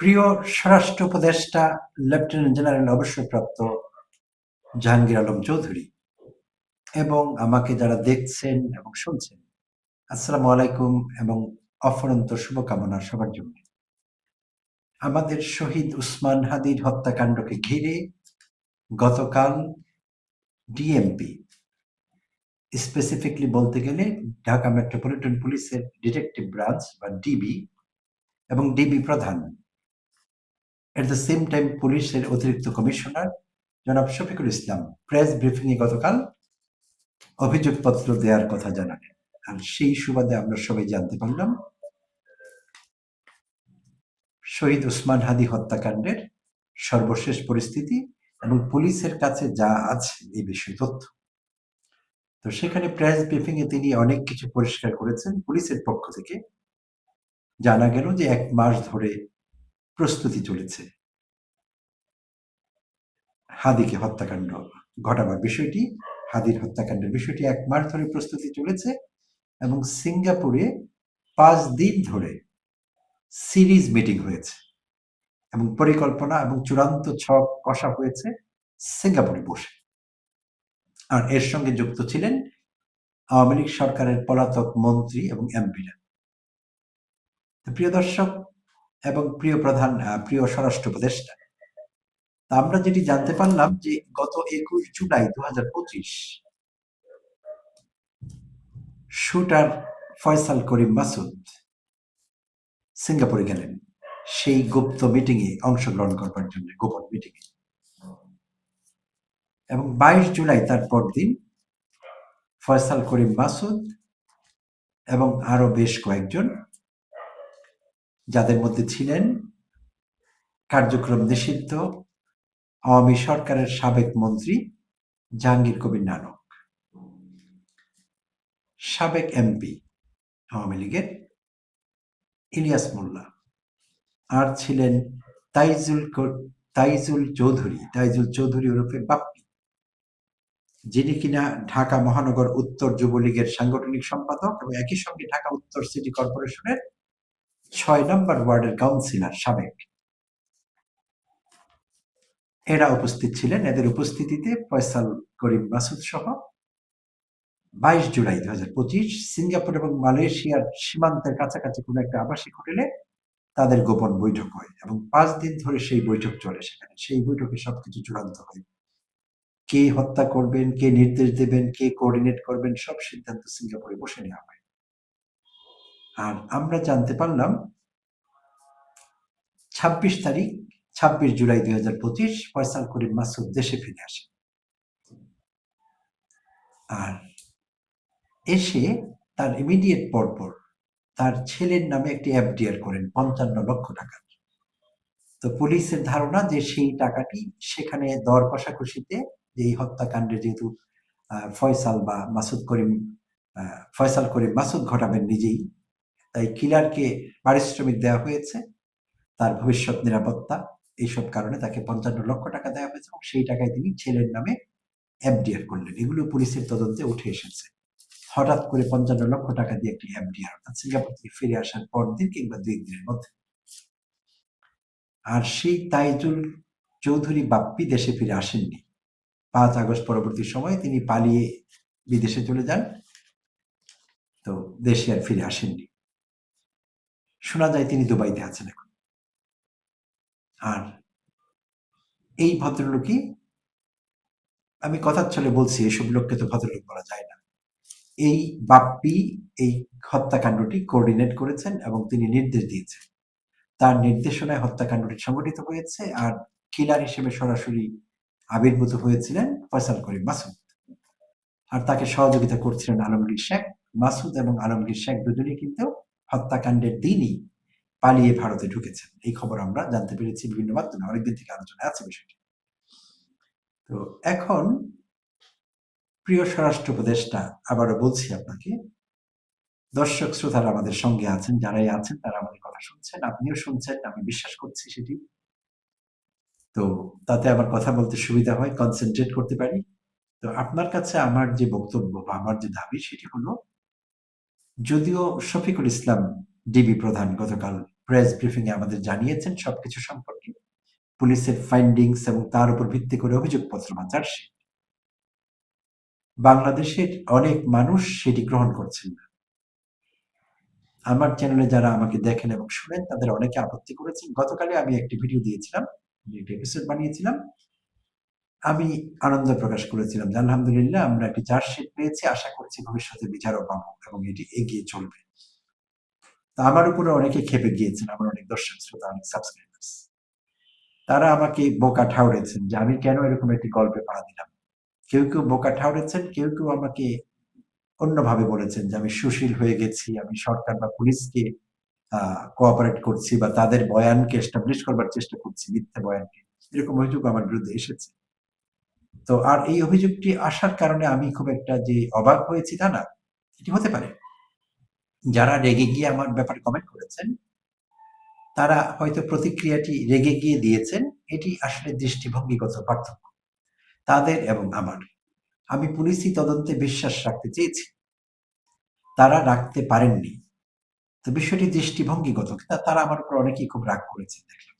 প্রিয় স্বরাষ্ট্র উপদেষ্টা লেফটেন্যান্ট জেনারেল অবসরপ্রাপ্ত জাহাঙ্গীর আলম চৌধুরী এবং আমাকে যারা দেখছেন এবং শুনছেন, আসসালামু আলাইকুম এবং অফরন্ত শুভকামনা সবার জন্য। আমাদের শহীদ উসমান হাদির হত্যাকাণ্ডকে ঘিরে গতকাল ডিএমপি স্পেসিফিকলি বলতে গেলে ঢাকা মেট্রোপলিটন পুলিশের ডিটেকটিভ ব্রাঞ্চ বা ডিবি এবং ডিবি প্রধান এট দ্য সেম টাইম পুলিশের অতিরিক্ত কমিশনার জনাব শফিকুল ইসলাম প্রেস ব্রিফিং এ গতকাল অভিযোগপত্র দেওয়ার কথা জানালেন। আর সেই সুবাদে আমরা সবাই জানতে পারলাম, শহীদ উসমান হাদি হত্যাকাণ্ডের সর্বশেষ পরিস্থিতি এবং পুলিশের কাছে যা আছে এই বিষয়ে তথ্য। তো সেখানে প্রেস ব্রিফিং এ তিনি অনেক কিছু পরিষ্কার করেছেন। পুলিশের পক্ষ থেকে জানা গেল যে এক মাস ধরে প্রস্তুতি চলেছে। হাদিকে হত্যাকাণ্ড ঘটাবার বিষয়টি, হাদির হত্যাকাণ্ডের বিষয়টি এক মাস ধরে প্রস্তুতি চলেছে এবং সিঙ্গাপুরে পাঁচ দিন ধরে সিরিজ মিটিং হয়েছে এবং পরিকল্পনা এবং চূড়ান্ত ছক কষা হয়েছে সিঙ্গাপুরে বসে। আর এর সঙ্গে যুক্ত ছিলেন আওয়ামী লীগ সরকারের পলাতক মন্ত্রী এবং এমপিরা। প্রিয় দর্শক এবং প্রিয় প্রধান প্রিয় স্বরাষ্ট্র উপদেষ্টা। আমরা যেটি জানতে পারলাম যে গত একুশ জুলাই দু হাজার পঁচিশ শুটার ফয়সাল করিম মাসুদ সিঙ্গাপুরে গেলেন। সেই গুপ্ত মিটিং এ অংশগ্রহণ করবার জন্য, গোপন মিটিং এ এবং বাইশ জুলাই তার পরদিন ফয়সাল করিম মাসুদ এবং আরও বেশ কয়েকজন যাদের মধ্যে ছিলেন কার্যক্রম নিষিদ্ধ, আওয়ামী সরকারের সাবেক মন্ত্রী জাহাঙ্গীর কবির নানক। সাবেক এমপি আওয়ামী লীগের ইলিয়াস মোল্লা। আর ছিলেন তাইজুল তাইজুল চৌধুরী তাইজুল চৌধুরী ওরফে বাপ্পি, যিনি কিনা ঢাকা মহানগর উত্তর যুবলীগের সাংগঠনিক সম্পাদক এবং একই সঙ্গে ঢাকা উত্তর সিটি কর্পোরেশনের ছয় নম্বর ওয়ার্ডের কাউন্সিলর সাবেক। এরা উপস্থিত ছিলেন এদের উপস্থিতিতে ফয়সাল করিম মাসুদ সহ বাইশ জুলাই দু হাজার পঁচিশ সিঙ্গাপুর এবং মালয়েশিয়ার সীমান্তের কাছাকাছি কোনো একটা আবাসিক হোটেলে তাদের গোপন বৈঠক হয় এবং পাঁচ দিন ধরে সেই বৈঠক চলে সেখানে। সেই বৈঠকে সবকিছু চূড়ান্ত হয়। কে হত্যা করবেন, কে নির্দেশ দেবেন, কে কোঅর্ডিনেট করবেন, সব সিদ্ধান্ত সিঙ্গাপুরে বসে নেওয়া হয়। আর আমরা জানতে পারলাম ছাব্বিশ তারিখ, ছাব্বিশ জুলাই দুই হাজার পঁচিশ, ফয়সাল করিম মাসুদ দেশে ফিরে আসে। আর এসে তার ইমিডিয়েট পরপর তার ছেলের নামে একটি এফডিআর করেন, পঞ্চান্ন লক্ষ টাকা। তো পুলিশের ধারণা যে সেই টাকাটি সেখানে দর কষাকষিতে যে এই হত্যাকাণ্ডে যেহেতু ফয়সাল বা মাসুদ করিম ফয়সাল করিম মাসুদ ঘটাবেন নিজেই তাই কিলারকে পারিশ্রমিক দেওয়া হয়েছে, তার ভবিষ্যৎ নিরাপত্তা, এইসব কারণে তাকে পঞ্চান্ন লক্ষ টাকা দেওয়া হয়েছে এবং সেই টাকায় তিনি ছেলের নামে এফডিআর করলেন। এগুলো পুলিশের তদন্তে উঠে এসেছে। হঠাৎ করে পঞ্চান্ন লক্ষ টাকা দিয়ে একটি এফডিআর অর্থাৎ সিঙ্গাপুর থেকে ফিরে আসার পর দিন কিংবা দুই দিনের মধ্যে। আর সেই তাইজুল চৌধুরী বাপ্পি দেশে ফিরে আসেননি। পাঁচ আগস্ট পরবর্তী সময়ে তিনি পালিয়ে বিদেশে চলে যান। তো দেশে আর ফিরে আসেননি। শোনা যায় তিনি দুবাইতে আছেন এখন। আর এই ভদ্রলোকই, আমি কথার ছলে বলছি, এসব লোককে তো ভদ্রলোক বলা যায় না। এই বাপ্পি এই হত্যাকাণ্ডটি কোঅর্ডিনেট করেছেন এবং তিনি নির্দেশ দিয়েছেন। তার নির্দেশনায় হত্যাকাণ্ডটি সংগঠিত হয়েছে আর কিলার হিসেবে সরাসরি আবির্ভূত হয়েছিলেন ফয়সাল করিম মাসুদ। আর তাকে সহযোগিতা করছিলেন আলমগীর শেখ মাসুদ এবং আলমগীর শেখ দুজনেই কিন্তু হত্যাকাণ্ডের দিনই পালিয়ে ভারতে ঢুকেছেন। এই খবর আমরা জানতে পেরেছি বিভিন্ন মাধ্যমে, অনেকদিন থেকে আলোচনা আছে বিষয়টি। তো এখন প্রিয় স্বরাষ্ট্র উপদেষ্টা, আবারও বলছি আপনাকে, দর্শক শ্রোতারা আমাদের সঙ্গে আছেন, যারাই আছেন, তারা আমাদের কথা শুনছেন, আপনিও শুনছেন, আমি বিশ্বাস করছি সেটি। তো তাতে আমার কথা বলতে সুবিধা হয় কনসেন্ট্রেট করতে পারি। তো আপনার কাছে আমার যে বক্তব্য বা আমার যে দাবি, সেটি হলো যদিও শফিকুল ইসলাম ডিবি প্রধান গতকাল প্রেস ব্রিফিং এ আমাদের জানিয়েছেন সবকিছু সম্পর্কে। পুলিশের ফাইন্ডিংস এবং তার উপর ভিত্তি করে অভিযোগপত্র বা চার্জশিট বাংলাদেশের অনেক মানুষ সেটি গ্রহণ করছেন না। আমার চ্যানেলে যারা আমাকে দেখেন এবং শুনেন, তাদের অনেকে আপত্তি করেছেন। গতকালে আমি একটি ভিডিও দিয়েছিলাম, একটি এপিসোড বানিয়েছিলাম। আমি আনন্দ প্রকাশ করেছিলাম যে, আলহামদুলিল্লাহ, আমরা একটি চার্জশিট পেয়েছি, আশা করছি ভবিষ্যতে বিচারও পাবো এবং এটি এগিয়ে চলবে। তো আমার উপরে অনেকে খেপে গিয়েছেন, আমার অনেক দর্শক, শ্রোতা, অনেক সাবস্ক্রাইবার্স তারা আমাকে বোকা ঠাউরেছেন যে, আমি কেন এরকম একটি গল্পে পা দিলাম? কেউ কেউ বোকা ঠাউরেছেন কেউ কেউ আমাকে অন্যভাবে বলেছেন যে, আমি সুশীল হয়ে গেছি, আমি সরকার বা পুলিশকে কোঅপারেট করছি বা তাদের বয়ানকে এস্টাবলিশ করবার চেষ্টা করছি, মিথ্যে বয়ানকে। এরকম অভিযোগ আমার বিরুদ্ধে এসেছে। তো আর এই অভিযোগটি আসার কারণে আমি খুব একটা যে অবাক হয়েছি তা না, এটি হতে পারে। যারা রেগে গিয়ে আমার ব্যাপারে কমেন্ট করেছেন, তারা হয়তো প্রতিক্রিয়াটি রেগে গিয়ে দিয়েছেন, এটি আসলে দৃষ্টিভঙ্গিগত পার্থক্য, তাদের এবং আমার। আমি পুলিশি তদন্তে বিশ্বাস রাখতে চেয়েছি। তারা রাখতে পারেননি। তো বিষয়টি দৃষ্টিভঙ্গিগত তারা আমার উপর অনেকেই খুব রাগ করেছেন, দেখলাম।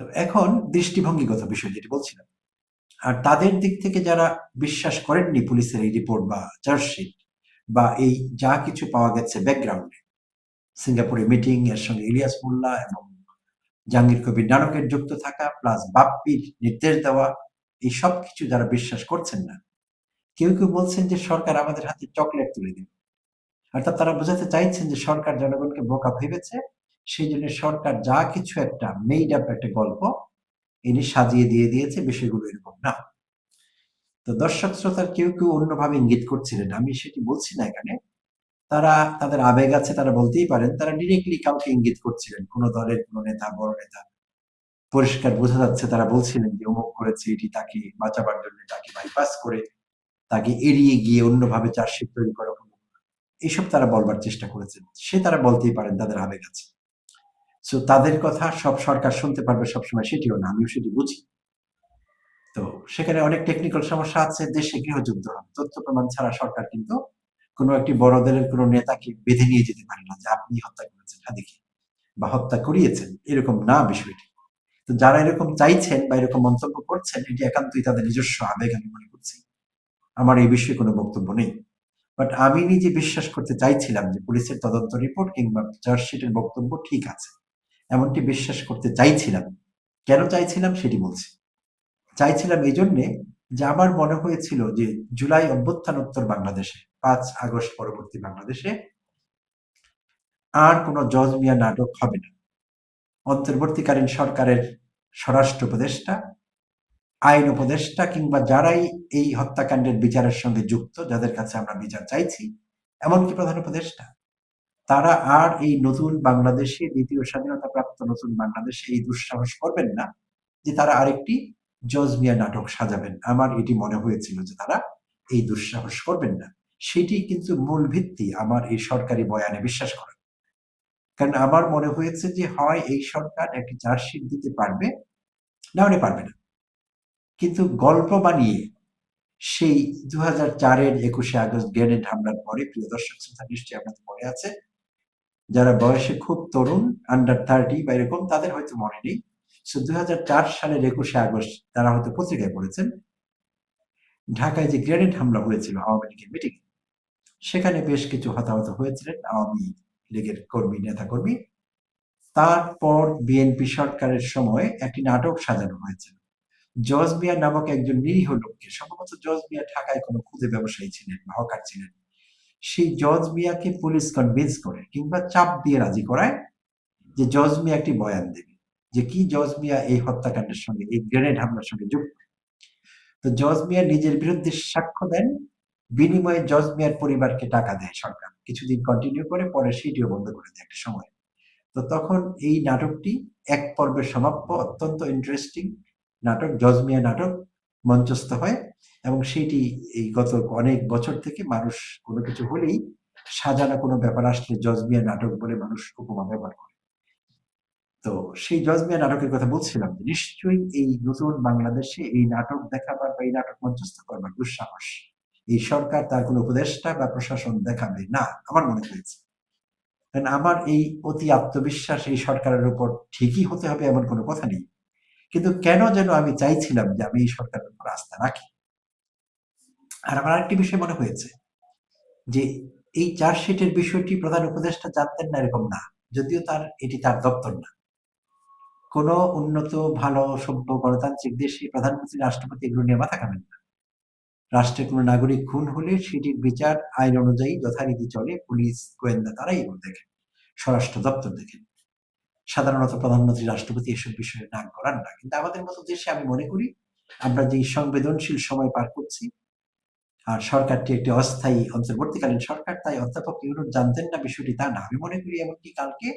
তো এখন দৃষ্টিভঙ্গিগত বিষয় যেটি বলছিলাম আর তাদের দিক থেকে যারা বিশ্বাস করেননি পুলিশের এই রিপোর্ট বা চার্জশিট বা এই যা কিছু পাওয়া গেছে ব্যাকগ্রাউন্ডে সিঙ্গাপুরে মিটিং এর সঙ্গে ইলিয়াস মোল্লা এবং জাহাঙ্গীর কবির নানকের যুক্ত থাকা প্লাস বাপ্পির নির্দেশ দেওয়া, এই সব কিছু যারা বিশ্বাস করছেন না, কেউ কেউ বলছেন যে সরকার আমাদের হাতে চকলেট তুলে দিন অর্থাৎ তারা বোঝাতে চাইছেন যে সরকার জনগণকে বোকা ভেবেছে, সেই জন্য সরকার যা কিছু একটা মেইড আপ একটা গল্প এনে সাজিয়ে দিয়ে দিয়েছে বিষয়গুলো এরকম না। তো দর্শক শ্রোতার কেউ কেউ অন্যভাবে ইঙ্গিত করছিলেন। আমি সেটি বলছি না এখানে। তারা, তাদের আবেগ আছে, তারা বলতেই পারেন। তারা ডিরেক্টলি কাউকে ইঙ্গিত করছিলেন। কোন দলের কোন নেতা, বড় নেতা। পরিষ্কার বোঝা যাচ্ছে তারা বলছিলেন যে অমুক করেছে, এটি তাকে বাঁচাবার জন্য, তাকে বাইপাস করে, তাকে এড়িয়ে গিয়ে অন্যভাবে চার্জশিট তৈরি করা হলো। এইসব তারা বলবার চেষ্টা করেছেন। সে তারা বলতেই পারেন তাদের আবেগ আছে। সো তাদের কথা সব সরকার শুনতে পারবে সবসময়, সেটিও না, আমিও সেটি বুঝি। তো, সেখানে অনেক টেকনিক্যাল সমস্যা আছে, দেশে গৃহযুদ্ধ হবে তথ্য প্রমাণ ছাড়া সরকার কিন্তু কোনো একটি বড় দলের কোনো নেতাকে বেঁধে নিয়ে যেতে পারে না যে আপনি হত্যা করেছেন হ্যাঁ দেখি। বা হত্যা করিয়েছেন, এরকম না বিষয়টি। তো, যারা এরকম চাইছেন বা এরকম মন্তব্য করছেন, এটি একান্তই তাদের নিজস্ব আবেগ আমি মনে করছি। আমার এই বিষয়ে কোনো বক্তব্য নেই। বাট আমি নিজে বিশ্বাস করতে চাইছিলাম যে পুলিশের তদন্ত রিপোর্ট কিংবা চার্জশিটের বক্তব্য ঠিক আছে। এমনটি বিশ্বাস করতে চাইছিলাম। কেন চাইছিলাম সেটি বলছি। চাইছিলাম এই জন্যে যে আমার মনে হয়েছিল যে জুলাই অভ্যুত্থানোত্তর বাংলাদেশে, পাঁচ আগস্ট পরবর্তী বাংলাদেশে আর কোনো জজ মিয়া নাটক হবে না। অন্তর্বর্তীকালীন সরকারের স্বরাষ্ট্র উপদেষ্টা, আইন উপদেষ্টা কিংবা যারাই এই হত্যাকাণ্ডের বিচারের সঙ্গে যুক্ত, যাদের কাছে আমরা বিচার চাইছি, এমনকি প্রধান উপদেষ্টা তারা আর এই নতুন বাংলাদেশে দ্বিতীয় স্বাধীনতা প্রাপ্ত নতুন বাংলাদেশে এই দুঃসাহস করবেন না যে তারা আরেকটি জজ মিয়া নাটক সাজাবেন। আমার এটি মনে হয়েছিল যে তারা এই দুঃসাহস করবেন না। সেটি কিন্তু মূল ভিত্তি আমার এই সরকারি বয়ানে বিশ্বাস করা। কারণ আমার মনে হয়েছে যে হয় এই সরকার একটি চার্জশিট দিতে পারবে, না হলে পারবে না। কিন্তু গল্প বানিয়ে সেই দু হাজার চারের একুশে আগস্ট গ্রেনেড হামলার পরে, প্রিয় দর্শক শ্রোতা নিশ্চয়ই আপনাদের মনে আছে যারা বয়সে খুব তরুণ আন্ডার থার্টি বা এরকম, তাদের হয়তো মনে নেই। সো দু সালের একুশে আগস্ট তারা হয়তো পত্রিকায় পড়েছেন। ঢাকায় যে গ্রেনেড হামলা হয়েছিল আওয়ামী লীগের মিটিং সেখানে বেশ কিছু হতাহত হয়েছিলেন আওয়ামী লীগের কর্মী নেতা কর্মী তারপর বিএনপি সরকারের সময় একটি নাটক সাজানো হয়েছিল জজ মিয়া নামক একজন নিরীহ লোককে, সম্ভবত জজ মিয়া ঢাকায় কোনো খুদে ব্যবসায়ী ছিলেন হকার ছিলেন। সেই জজ মিয়াকে পুলিশ কনভিন্স করে কিংবা চাপ দিয়ে রাজি করায় যে জজ মিয়া একটি বয়ান দেবে যে কি জজ মিয়া এই হত্যাকাণ্ডের সঙ্গে, এই গ্রেনেড হামলার সঙ্গে যুক্ত? তো জজ মিয়া নিজের বিরুদ্ধে সাক্ষ্য দেন, বিনিময়ে জজ মিয়ার পরিবারকে টাকা দেয় সরকার। কিছুদিন কন্টিনিউ করে, পরে সেটিও বন্ধ করে দেয় একটা সময়। তো তখন এই নাটকটি এক পর্বে সমাপ্য অত্যন্ত ইন্টারেস্টিং নাটক, জজ মিয়া নাটক। মঞ্চস্থ হয় এবং সেটি এই গত অনেক বছর থেকে মানুষ কোনো কিছু হলেই সাজানো কোনো ব্যাপার আসলে জজ মিয়া নাটক বলে মানুষ উপমা ব্যবহার করে। তো সেই জজমিয়া নাটকের কথা বলছিলাম যে নিশ্চয়ই এই নতুন বাংলাদেশে এই নাটক দেখাবার বা এই নাটক মঞ্চস্থ করবার দুঃসাহস। এই সরকার তার কোনো উপদেষ্টা বা প্রশাসন দেখাবে না, আমার মনে হয়েছে। কারণ আমার এই অতি আত্মবিশ্বাস এই সরকারের উপর ঠিকই হতে হবে এমন কোনো কথা নেই। কিন্তু কেন যেন আমি চাইছিলাম যে আমি এই সরকারের উপর আস্থা রাখি? আর আমার আরেকটি বিষয় মনে হয়েছে যে এই চার্জশিটের বিষয়টি প্রধান উপদেষ্টা জানতেন না এরকম না, যদিও তার এটি তার দপ্তর না। কোন উন্নত, ভালো, সভ্য, গণতান্ত্রিক দেশে প্রধানমন্ত্রী, রাষ্ট্রপতি এগুলো নিয়ে মাথা খাবেন না। রাষ্ট্রের কোনো নাগরিক খুন হলে সেটির বিচার আইন অনুযায়ী যথারীতি চলে, পুলিশ, গোয়েন্দা তারাই এগুলো দেখেন, স্বরাষ্ট্র দপ্তর দেখেন। সাধারণত প্রধানমন্ত্রী রাষ্ট্রপতি এসব বিষয়ে নাক করান না। কিন্তু আমাদের মতো দেশে আমি মনে করি, আমরা যে সংবেদনশীল সময় পার করছি, আর সরকারটি একটি অস্থায়ী, অন্তর্বর্তীকালীন সরকার, তাই অধ্যাপক ইউনুস জানতেন না বিষয়টি তা না। আমি মনে করি এমনকি কালকে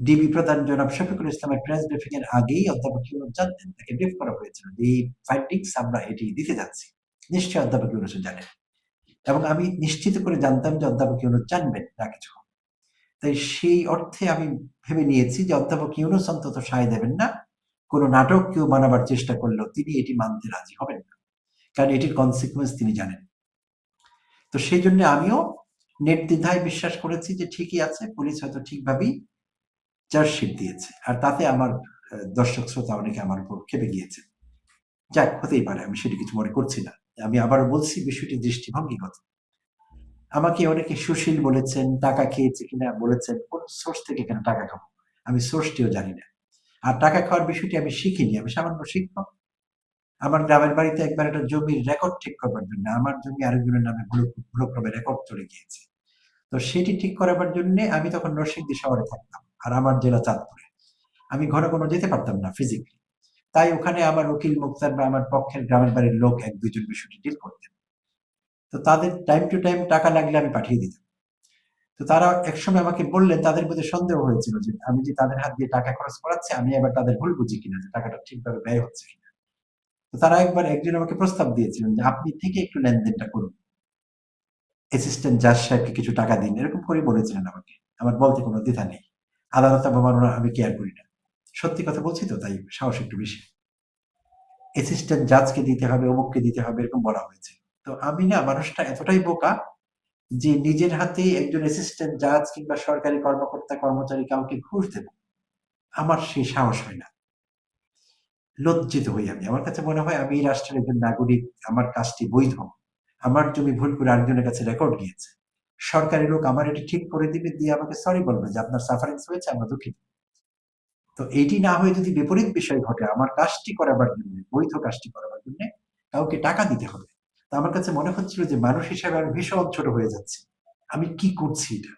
ডিবি প্রধান জনাব শফিকুল ইসলামের প্রেস ব্রিফিং এর আগেই অধ্যাপক ইউনুস জানতেন, তাকে ব্রিফ করা হয়েছিল যে এই ফাইন্ডিংস আমরা এটি দিতে যাচ্ছি। নিশ্চয়ই অধ্যাপক জানেন। এবং আমি নিশ্চিত করে জানতাম যে অধ্যাপক ইউনুস জানবেন না কিছু তাই সেই অর্থে আমি ভেবে নিয়েছি যে অধ্যাপক ইউনুস অন্তত সায় দেবেন না। কোনো নাটক কেউ বানাবার চেষ্টা করলেও তিনি এটি মানতে রাজি হবেন না। কারণ এটির কনসিকুয়েন্স তিনি জানেন। তো সেই জন্য আমিও নির্দ্বিধায় বিশ্বাস করেছি যে ঠিকই আছে, পুলিশ হয়তো ঠিকভাবেই চার্জশিট দিয়েছে। আর তাতে আমার দর্শক শ্রোতা অনেকে আমার উপর খেপে গিয়েছে। যাক, হতেই পারে, আমি সেটি কিছু মনে করছি না। আমি আবার বলছি, বিষয়টি দৃষ্টিভঙ্গিগত। আমাকে অনেকে সুশীল বলেছেন, টাকা খেয়েছে কিনা বলেছেন, কোন সোর্স থেকে কেন টাকা খাব? আমি সোর্সটিও জানি না। আর টাকা খাওয়ার বিষয়টি আমি শিখিনি, আমি সামান্য শিক্ষক। আমার গ্রামের বাড়িতে একবার একটা জমির রেকর্ড ঠিক করবার জন্য, আমার জমি আরেকজনের নামে ভুলক্রমে রেকর্ড চলে গিয়েছে। তো সেটি ঠিক করাবার জন্য আমি তখন নরসিংদী শহরে থাকতাম, আর আমার জেলা চাঁদপুরে। আমি ঘন ঘন যেতে পারতাম না ফিজিক্যালি তাই ওখানে আমার উকিল মুক্তার বা আমার পক্ষের গ্রামের বাড়ির লোক এক দুজন বিষয়টি ডিল করতেন। তো তাদের টাইম টু টাইম টাকা লাগলে আমি পাঠিয়ে দিতাম। তো তারা একসময় আমাকে বললেন, তাদের মধ্যে সন্দেহ হয়েছিল যে আমি যে তাদের হাত দিয়ে টাকা খরচ করাচ্ছি, আমি এবার তাদের ভুল বুঝি কিনা, যে টাকাটা ঠিকভাবে ব্যয় হচ্ছে কিনা। তো তারা একবার একজন আমাকে প্রস্তাব দিয়েছিলেন যে আপনি থেকে একটু লেনদেনটা করুন। অ্যাসিস্ট্যান্ট জাজ সাহেবকে কিছু টাকা দিন, এরকম করে বলেছিলেন আমাকে। আমার বলতে কোনো দ্বিধা নেই। আদালত অবমাননা আমি কেয়ার করি না। সত্যি কথা বলছি তো, তাই সাহস একটু বেশি। অ্যাসিস্ট্যান্ট জাজকে দিতে হবে, অমুককে দিতে হবে, এরকম বলা হয়েছে। তো আমি না মানুষটা এতটাই বোকা যে নিজের হাতে একজন অ্যাসিস্ট্যান্ট জাজ কিংবা সরকারি কর্মকর্তা, কর্মচারী কাউকে ঘুষ দেব। আমার সেই সাহস হয় না। লজ্জিত হই আমি। আমার কাছে মনে হয় আমি এই রাষ্ট্রের একজন নাগরিক, আমার কাজটি বৈধ। আমার জমি ভুল করে আরেকজনের কাছে রেকর্ড গিয়েছে। সরকারি লোক আমার এটি ঠিক করে দিবে, দিয়ে আমাকে সরি বলবে যে আপনার সাফারিংস হয়েছে, আমরা দুঃখিত। তো এটি না হয়ে যদি বিপরীত বিষয় ঘটে, আমার কাজটি করাবার জন্য, বৈধ কাজটি করাবার জন্য কাউকে টাকা দিতে হবে। আমার কাছে মনে হচ্ছিল যে মানুষ হিসেবে আমি ভীষণ ছোট হয়ে যাচ্ছি। আমি কি করছি এটা?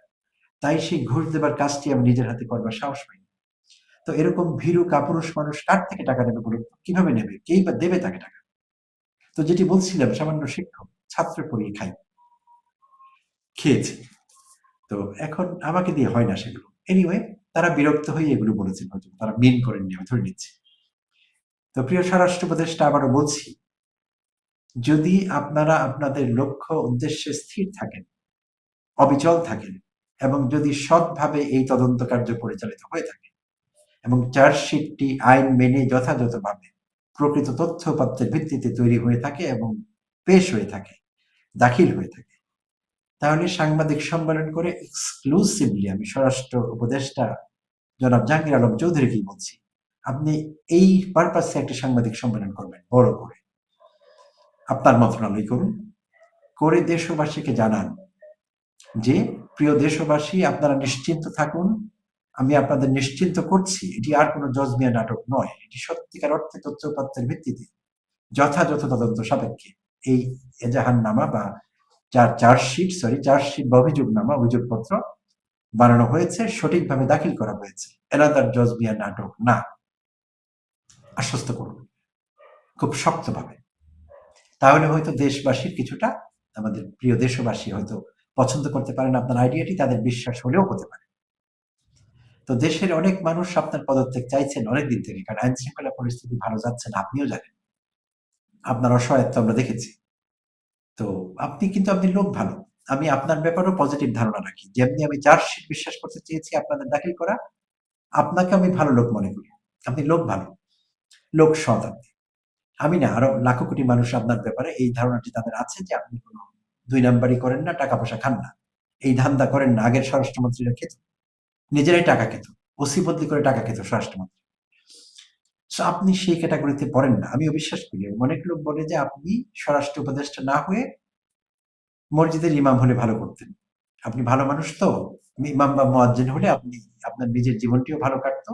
তাই সেই ঘুষ দেবার কাজটি আমি নিজের হাতে করবার সাহস পাই তো এরকম ভীরু কাপুরুষ মানুষ কার থেকে টাকা নেবে বলে কীভাবে নেবে? কেই বা দেবে তাকে টাকা? তো যেটি বলছিলাম, সামান্য শিক্ষক, ছাত্র পড়িয়ে খাই। খেয়েছি। তো এখন আমাকে দিয়ে হয় না সেগুলো। এনিওয়ে তারা বিরক্ত হয়ে এগুলো বলেছেন তারা মিন করেননি আমি ধরে নিচ্ছি। তো প্রিয় স্বরাষ্ট্র উপদেষ্টা, আবারও বলছি যদি আপনারা আপনাদের লক্ষ্য উদ্দেশ্যে স্থির থাকেন, অবিচল থাকেন, এবং যদি সৎভাবে এই তদন্ত কার্য পরিচালিত হয়ে থাকে, এবং চার্জশিটটি আইন মেনে যথাযথভাবে প্রকৃত তথ্যপত্রের ভিত্তিতে তৈরি হয়ে থাকে এবং পেশ হয়ে থাকে, দাখিল হয়ে থাকে, তাহলে সাংবাদিক সম্মেলন করে এক্সক্লুসিভলি আমি স্বরাষ্ট্র উপদেষ্টা জনাব জাহাঙ্গীর আলম চৌধুরীকেই বলছি, আপনি এই পারপাসে একটি সাংবাদিক সম্মেলন করবেন, বড় করে। আপনার মন্ত্রণালয় করুন করে দেশবাসীকে জানান যে, প্রিয় দেশবাসী, আপনারা নিশ্চিন্ত থাকুন, আমি আপনাদের নিশ্চিন্ত করছি, এটি আর কোনো জজমিয়া নাটক নয়, এটি সত্যিকার অর্থে তথ্যপত্রের ভিত্তিতে যথাযথ তদন্ত সাপেক্ষে। এই এজাহান নামা বা যার চার্জশিট সরি চার্জশিট বা অভিযোগনামা, অভিযোগপত্র বানানো হয়েছে, সঠিকভাবে দাখিল করা হয়েছে। এনাদার জজমিয়া নাটক না। আশ্বস্ত করুন। খুব শক্তভাবে। তাহলে হয়তো দেশবাসীর কিছুটা আমাদের প্রিয় দেশবাসী হয়তো পছন্দ করতে পারেন, আপনার আইডিয়াটি তাদের বিশ্বাস হলেও হতে পারে। তো দেশের অনেক মানুষ আপনার পদত্যাগ চাইছেন অনেকদিন থেকে, কারণ আইন শৃঙ্খলা পরিস্থিতি ভালো যাচ্ছে না, আপনিও জানেন। আপনার অসহায়ত্ব আমরা দেখেছি। তো আপনি কিন্তু, আপনি লোক ভালো। আমি আপনার ব্যাপারেও পজিটিভ ধারণা রাখি। যেমনি আমি চার্জশিট বিশ্বাস করতে চেয়েছি আপনাদের দাখিল করা, আপনাকে আমি ভালো লোক মনে করি। আপনি লোক ভালো। লোক সৎ আপনি। আমি না, আরও লাখো কোটি মানুষ আপনার ব্যাপারে এই ধারণাটি তাদের আছে যে আপনি কোনো দুই নাম্বারই করেন না টাকা পয়সা খান না। এই ধান্দা করেন না, আগের স্বরাষ্ট্রমন্ত্রীরা খেত, নিজেরাই টাকা খেত, ওসি বদলি করে টাকা খেত স্বরাষ্ট্রমন্ত্রী। আপনি সেই ক্যাটাগরিতে পড়েন না। আমি অবিশ্বাস করি অনেক লোক বলে যে আপনি স্বরাষ্ট্র উপদেষ্টা না হয়ে মসজিদের ইমাম হলে ভালো করতেন। আপনি ভালো মানুষ তো, ইমাম বা মোয়াজ্জেন হলে আপনি, আপনার নিজের জীবনটিও ভালো কাটতো।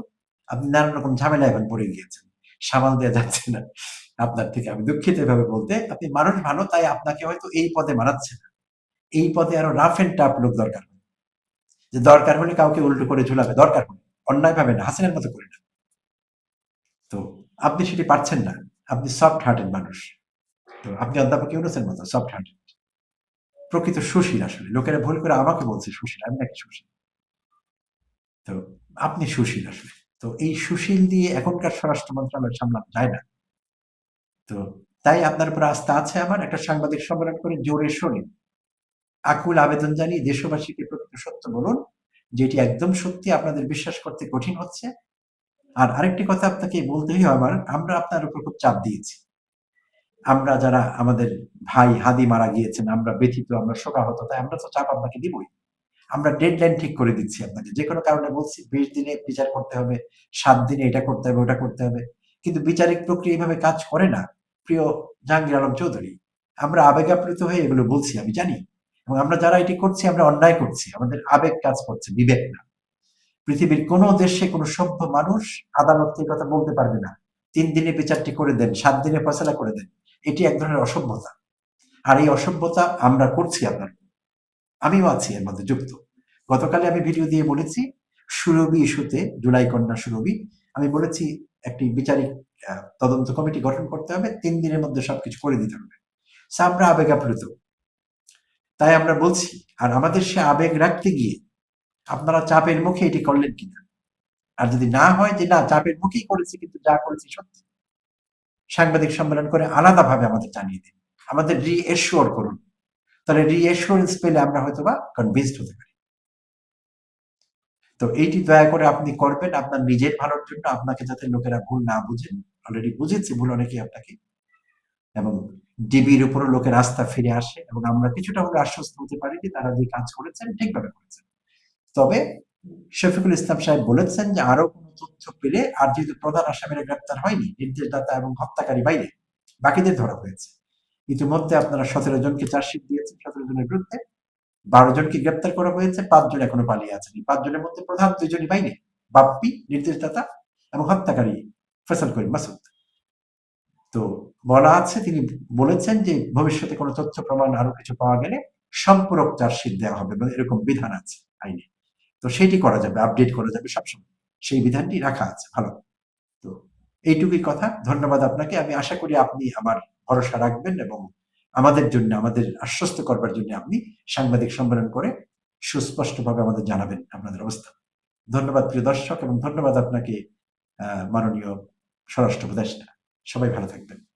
আপনি নানান রকম ঝামেলা এখন পড়ে গিয়েছেন, সামাল দেওয়া যাচ্ছে না। আপনার থেকে আমি দুঃখিত এভাবে বলতে। আপনি মানুষ ভালো, তাই আপনাকে হয়তো এই পদে মানাচ্ছে না। এই পদে আরও রাফ এন্ড টাফ লোক দরকার যে দরকার হলে কাউকে উল্টো করে ঝুলাবে, দরকার হলে অন্যায় ভাবে না, হাসিনের মতো করে না। তো আপনি সেটি পারছেন না। আপনি সফট হার্টেড মানুষ। তো আপনি অধ্যাপক ইউনুসের মতো সফট হার্টেড প্রকৃত সুশীল আসলে। লোকেরা ভুল করে আমাকে বলছে সুশীল, আমি নাকি সুশীল। তো আপনি সুশীল আসলে। তো এই সুশীল দিয়ে এখনকার স্বরাষ্ট্র মন্ত্রণালয় সামলানো যায় না। তো তাই আপনার উপর আস্থা আছে আমার? একটা সাংবাদিক সম্মেলন করে জোরে শোনেন আকুল আবেদন জানিয়ে দেশবাসীকে প্রকৃত সত্য বলুন, যেটি একদম সত্যি আপনাদের বিশ্বাস করতে কঠিন হচ্ছে। আর আরেকটি কথা আপনাকে বলতেই আমার, আমরা আপনার উপর খুব চাপ দিয়েছি। আমরা যারা আমাদের ভাই হাদি মারা গিয়েছেন, আমরা ব্যথিত, আমরা শোকাহত, তাই আমরা তো চাপ আপনাকে দিবই। আমরা ডেডলাইন ঠিক করে দিচ্ছি আপনাকে। যে কোনো কারণে বলছি, বিশ দিনে বিচার করতে হবে, সাত দিনে এটা করতে হবে, ওটা করতে হবে। কিন্তু বিচারিক প্রক্রিয়া এইভাবে কাজ করে না। প্রিয় জাহাঙ্গীর আলম চৌধুরী, আমরা আবেগাপ্লুত হয়ে এগুলো বলছি, আমি জানি। এবং আমরা যারা এটি করছি, আমরা অন্যায় করছি, আমাদের আবেগ কাজ করছে, বিবেক না। পৃথিবীর কোনো দেশে কোনো সভ্য মানুষ আদালতের কথা বলতে পারবে না। তিন দিনে বিচারটি করে দেন, সাত দিনে ফয়সলা করে দেন। এটি এক ধরনের অসভ্যতা। আর এই অসভ্যতা আমরা করছি আপনার। আমিও আছি এর মধ্যে যুক্ত। গতকালে আমি ভিডিও দিয়ে বলেছি, সুরভি ইস্যুতে, জুলাই কন্যা সুরভি, আমি বলেছি একটি বিচারিক তদন্ত কমিটি গঠন করতে হবে, তিন দিনের মধ্যে সবকিছু করে দিতে হবে। আমরা আবেগাপ্লুত তাই আমরা বলছি, আর আমাদের সে আবেগ রাখতে গিয়ে আপনারা চাপের মুখে এটি করলেন কিনা? আর যদি না হয় যে না, চাপের মুখেই করেছি, কিন্তু যা করেছি সত্যি। সাংবাদিক সম্মেলন করে আলাদাভাবে আমাদের জানিয়ে দিন। আমাদের রিএশিওর করুন। তাহলে রিএশিওরেন্স পেলে আমরা হয়তো বা কনভিন্সড হতে পারি। তো এইটি দয়া করে আপনি করবেন। আপনার নিজের ভালোর জন্য, আপনাকে যাতে লোকেরা ভুল না বুঝেন। অলরেডি বুঝেছে, ভুল অনেকেই আপনাকে। এবং ডিবির উপরও লোকের আস্থা ফিরে আসে এবং আমরা কিছুটা হলে আশ্বস্ত হতে পারি যে তারা যে কাজ করেছেন, ঠিকভাবে করেছেন। তবে শফিকুল ইসলাম সাহেব বলেছেন যে আরও কোনো তথ্য পেলে আর যেহেতু প্রধান আসামিরা গ্রেপ্তার হয়নি, নির্দেশদাতা এবং হত্যাকারী বাইরে বাকিদের ধরা হয়েছে। ইতিমধ্যে আপনারা সতেরো জনকে চার্জশিট দিয়েছেন, সতেরো জনের বিরুদ্ধে। বারো জনকে গ্রেপ্তার করা হয়েছে পাঁচজন এখনও পালিয়ে আছেন। পাঁচজনের মধ্যে প্রধান দুইজনই বাইরে বাপ্পি, নির্দেশদাতা এবং হত্যাকারী ফেসল করিম মাসুদ। তো বলা আছে, তিনি বলেছেন যে ভবিষ্যতে কোনো তথ্য, প্রমাণ আরও কিছু পাওয়া গেলে সম্পূরক চার্জশিট দেওয়া হবে এবং এরকম বিধান আছে আইনে। তো সেটি করা যাবে, আপডেট করা যাবে সবসময়। সেই বিধানটি রাখা আছে, ভালো। তো এইটুকুই কথা। ধন্যবাদ আপনাকে। আমি আশা করি আপনি আমার ভরসা রাখবেন এবং আমাদের জন্য, আমাদের আশ্বস্ত করবার জন্য আপনি সাংবাদিক সম্মেলন করে সুস্পষ্টভাবে আমাদের জানাবেন আপনাদের অবস্থা। ধন্যবাদ প্রিয় দর্শক এবং ধন্যবাদ আপনাকে মাননীয় স্বরাষ্ট্র উপদেষ্টা। সবাই ভালো থাকবেন।